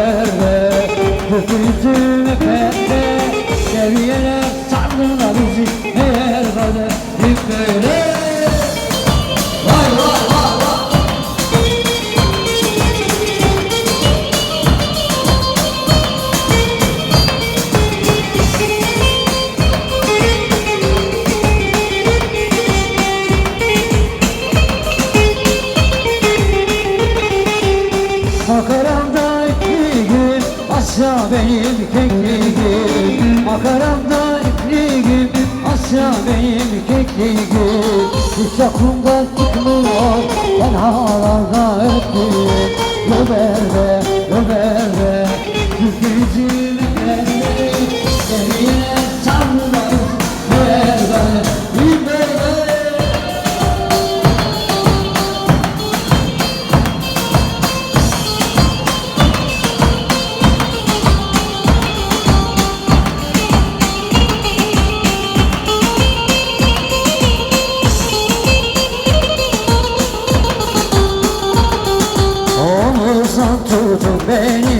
berde Kötüydü pembe Seviyeler sardılar bizi Eğer kaderim böyle. Vay vay vay vay Asya benim kekligim Makaramda ipligim Asya benim kekligim Hiç aklımdan çıkmıyor Ben havalarda öptüm Göberde, göberde Türkücüm efendi Seriye unutun many